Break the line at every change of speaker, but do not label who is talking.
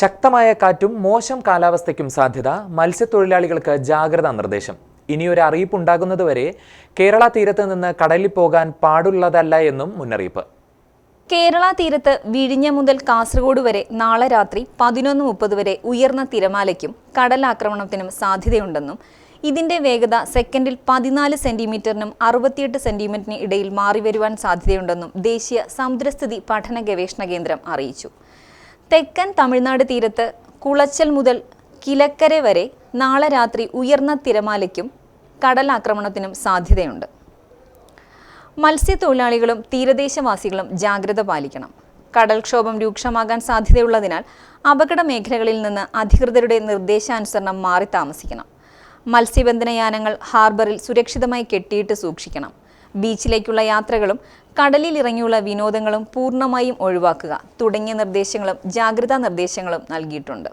ശക്തമായ കാറ്റും മോശം കാലാവസ്ഥയ്ക്കും സാധ്യത. മത്സ്യത്തൊഴിലാളികൾക്ക് ജാഗ്രതാ നിർദ്ദേശം. ഇനിയൊരു അറിയിപ്പുണ്ടാകുന്നതുവരെ കേരള തീരത്ത് നിന്ന് കടലിൽ പോകാൻ പാടുള്ളതല്ല എന്നും മുന്നറിയിപ്പ്.
കേരള തീരത്ത് വിഴിഞ്ഞ മുതൽ കാസർഗോഡ് വരെ നാളെ രാത്രി പതിനൊന്ന് മുപ്പത് വരെ ഉയർന്ന തിരമാലയ്ക്കും കടലാക്രമണത്തിനും സാധ്യതയുണ്ടെന്നും ഇതിന്റെ വേഗത സെക്കൻഡിൽ പതിനാല് സെന്റിമീറ്ററിനും അറുപത്തിയെട്ട് സെന്റിമീറ്ററിന് ഇടയിൽ മാറി വരുവാൻ സാധ്യതയുണ്ടെന്നും ദേശീയ സമുദ്രസ്ഥിതി പഠന ഗവേഷണ കേന്ദ്രം അറിയിച്ചു. തെക്കൻ തമിഴ്നാട് തീരത്ത് കുളച്ചൽ മുതൽ കിലക്കര വരെ നാളെ രാത്രി ഉയർന്ന തിരമാലയ്ക്കും കടലാക്രമണത്തിനും സാധ്യതയുണ്ട്. മത്സ്യത്തൊഴിലാളികളും തീരദേശവാസികളും ജാഗ്രത പാലിക്കണം. കടൽക്ഷോഭം രൂക്ഷമാകാൻ സാധ്യതയുള്ളതിനാൽ അപകട മേഖലകളിൽ നിന്ന് അധികൃതരുടെ നിർദ്ദേശാനുസരണം മാറി താമസിക്കണം. മത്സ്യബന്ധനയാനങ്ങൾ ഹാർബറിൽ സുരക്ഷിതമായി കെട്ടിയിട്ട് സൂക്ഷിക്കണം. ബീച്ചിലേക്കുള്ള യാത്രകളും കടലിൽ ഇറങ്ങിയുള്ള വിനോദങ്ങളും പൂർണമായും ഒഴിവാക്കുക. തുടങ്ങിയ നിർദ്ദേശങ്ങളും ജാഗ്രതാ നിർദ്ദേശങ്ങളും നൽകിയിട്ടുണ്ട്.